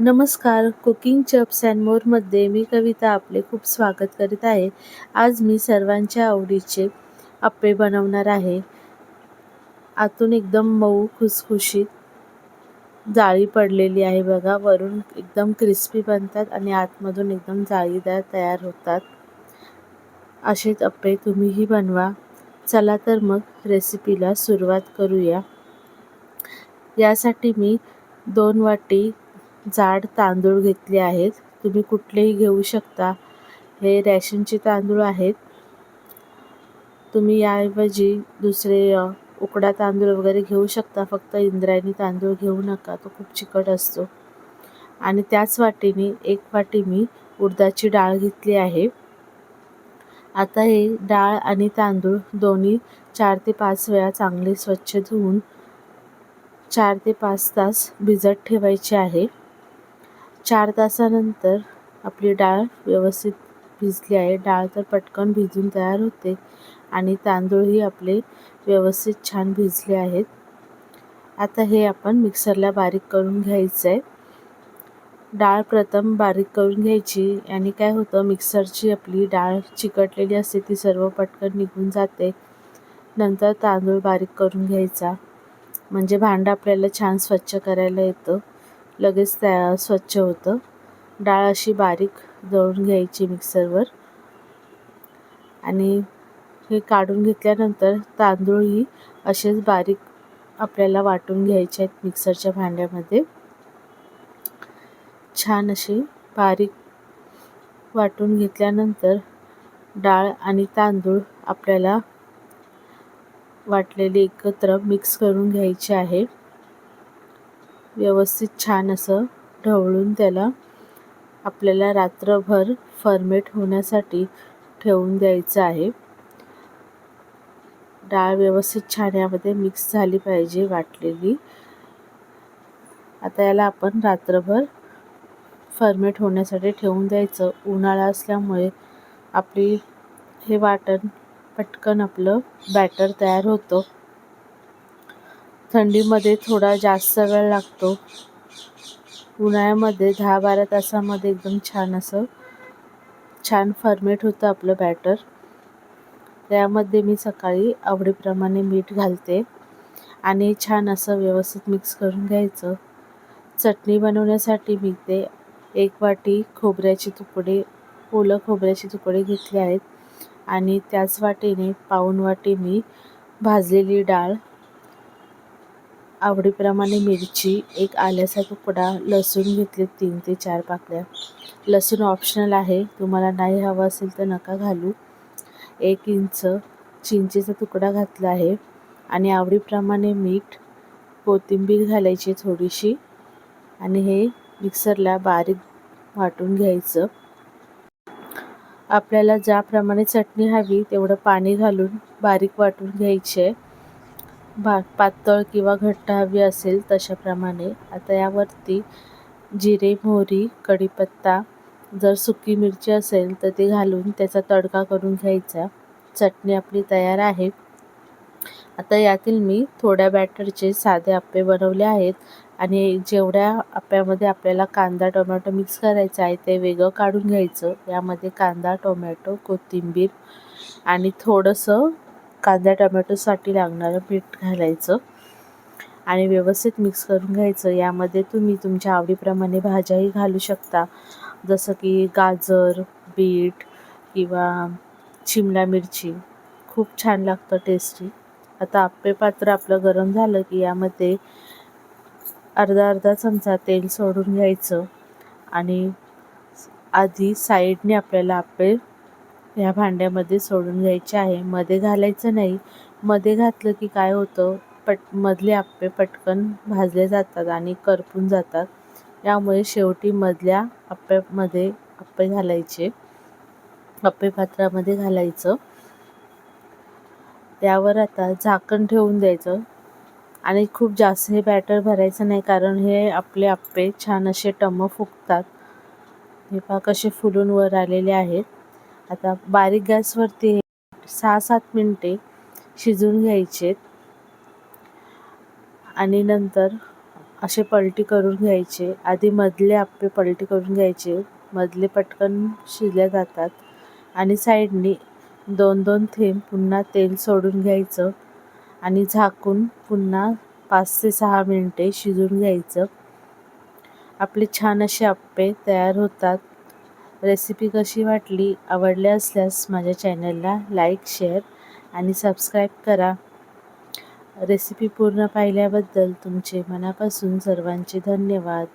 नमस्कार. Cooking चप्स and मोरमध्ये मी कविता आपले खूप स्वागत करीत आहे. आज मी सर्वांच्या आवडीचे आप्पे बनवणार आहे. आतून एकदम मऊ खुसखुशीत जाळी पडलेली आहे बघा. वरून एकदम क्रिस्पी बनतात आणि आतमधून एकदम जाळीदार तयार होतात. असेच अप्पे तुम्हीही बनवा. चला तर मग रेसिपीला सुरुवात करूया. यासाठी मी दोन वाटी जाड तांदूळ घेतले आहेत. तुम्ही कुठलेही घेऊ शकता. हे रॅशनचे तांदूळ आहेत. तुम्ही याऐवजी दुसरे उकडा तांदूळ वगैरे घेऊ शकता. फक्त इंद्रायणी तांदूळ घेऊ नका. तो खूप चिकट असतो. आणि त्याच वाटीने एक वाटी मी उडदाची डाळ घेतली आहे. आता हे डाळ आणि तांदूळ दोन्ही चार ते पाच वेळा चांगले स्वच्छ धुवून चार ते पाच तास भिजत ठेवायचे आहे. चार तासानंतर आपली डाळ व्यवस्थित भिजली आहे. डाळ तर पटकन भिजून तयार होते आणि तांदूळही आपले व्यवस्थित छान भिजले आहेत. आता हे आपण मिक्सरला बारीक करून घ्यायचं आहे डाळ प्रथम बारीक करून घ्यायची आणि काय होतं मिक्सरची आपली डाळ चिकटलेली असते ती सर्व पटकन निघून जाते. नंतर तांदूळ बारीक करून घ्यायचा. म्हणजे भांडं आपल्याला छान स्वच्छ करायला येतं. लगेच त्या स्वच्छ होतं. डाळ अशी बारीक दळून घ्यायची मिक्सरवर. आणि हे काढून घेतल्यानंतर तांदूळही असेच बारीक आपल्याला वाटून घ्यायचे आहेत मिक्सरच्या भांड्यामध्ये. छान असे बारीक वाटून घेतल्यानंतर डाळ आणि तांदूळ आपल्याला वाटलेले एकत्र मिक्स करून घ्यायचे आहे. व्यवस्थित छान असं ढवळून त्याला आपल्याला रात्रभर फर्मेट होण्यासाठी ठेवून द्यायचं आहे. डाळ व्यवस्थित छान यामध्ये मिक्स झाली पाहिजे वाटलेली. आता याला आपण रात्रभर फर्मेट होण्यासाठी ठेवून द्यायचं. उन्हाळा असल्यामुळे आपली हे वाटण पटकन आपलं बॅटर तयार होतं. थंडीमध्ये थोडा जास्त वेळ लागतो. उन्हाळ्यामध्ये दहा बारा तासामध्ये एकदम छान असं छान फर्मेट होतं आपलं बॅटर त्यामध्ये मी सकाळी आवडीप्रमाणे मीठ घालते आणि छान असं व्यवस्थित मिक्स करून घ्यायचं. चटणी बनवण्यासाठी मी ते एक वाटी खोबऱ्याचे तुकडे ओलं खोबऱ्याचे तुकडे घेतले आहेत. आणि त्याच वाटीने पाऊण वाटी मी भाजलेली डाळ आवडीप्रमाणे मिरची एक आल्याचा तुकडा लसूण घेतले तीन ते चार पाकळ्या. लसूण ऑप्शनल आहे. तुम्हाला नाही हवं असेल तर नका घालू. एक इंच चिंचेचा तुकडा घातला आहे आणि आवडीप्रमाणे मीठ कोथिंबीर घालायची थोडीशी आणि हे मिक्सरला बारीक वाटून घ्यायचं. आपल्याला ज्याप्रमाणे चटणी हवी तेवढं पाणी घालून बारीक वाटून घ्यायचे. भाग पातळ किंवा घट्ट हवी असेल तशाप्रमाणे. आता यावरती जिरे मोहरी कढीपत्ता जर सुकी मिरची असेल तर ते घालून त्याचा तडका करून घ्यायचा. चटणी आपली तयार आहे. आता यातील मी थोड्या बॅटरचे साधे आप्पे बनवले आहेत आणि जेवढ्या आप्यामध्ये आपल्याला कांदा टोमॅटो मिक्स करायचा आहे ते वेगळं काढून घ्यायचं. यामध्ये कांदा टोमॅटो कोथिंबीर आणि थोडंसं कांदा टोमॅटोसाठी लागणारं पीठ घालायचं आणि व्यवस्थित मिक्स करून घ्यायचं. यामध्ये तुम्ही तुमच्या आवडीप्रमाणे भाज्याही घालू शकता. जसं की गाजर बीट किंवा शिमला मिरची. खूप छान लागतं टेस्टी आता आप्पे पात्र आपलं गरम झालं की यामध्ये अर्धा अर्धा चमचा तेल सोडून घ्यायचं आणि आधी साईडने आपल्याला आप्पे ह्या भांड्यामध्ये सोडून घ्यायचे आहे. मध्ये घालायचं नाही. मध्ये घातलं की काय होतं? पट मधले आप्पे पटकन भाजले जातात आणि करपून जातात. यामुळे शेवटी मधल्या आप्प्यामध्ये आप्पे घालायचे. आप्पे पात्रामध्ये घालायचं. त्यावर आता झाकण ठेवून द्यायचं. आणि खूप जास्त हे बॅटर भरायचं नाही कारण हे आपले आप्पे छान असे टम फुगतात. हे पहा कसे फुलून वर आलेले आहेत. आता बारीक गॅसवरती सहा सात मिनटे शिजून घ्यायचे आणि नंतर असे पलटी करून घ्यायचे. आधी मधले आप्पे पलटी करून घ्यायचे. मधले पटकन शिजले जातात. आणि साईडनी दोन दोन थेंब पुन्हा तेल सोडून घ्यायचं. आणि झाकून पुन्हा पाच ते सहा मिनटे शिजून घ्यायचं. आपले छान असे आप्पे तयार होतात. रेसिपी कशी वाटली आवडली असल्यास माझ्या चॅनलला लाईक शेअर आणि सबस्क्राईब करा. रेसिपी पूर्ण पाहिल्याबद्दल तुमचे मनापासून सर्वांचे धन्यवाद.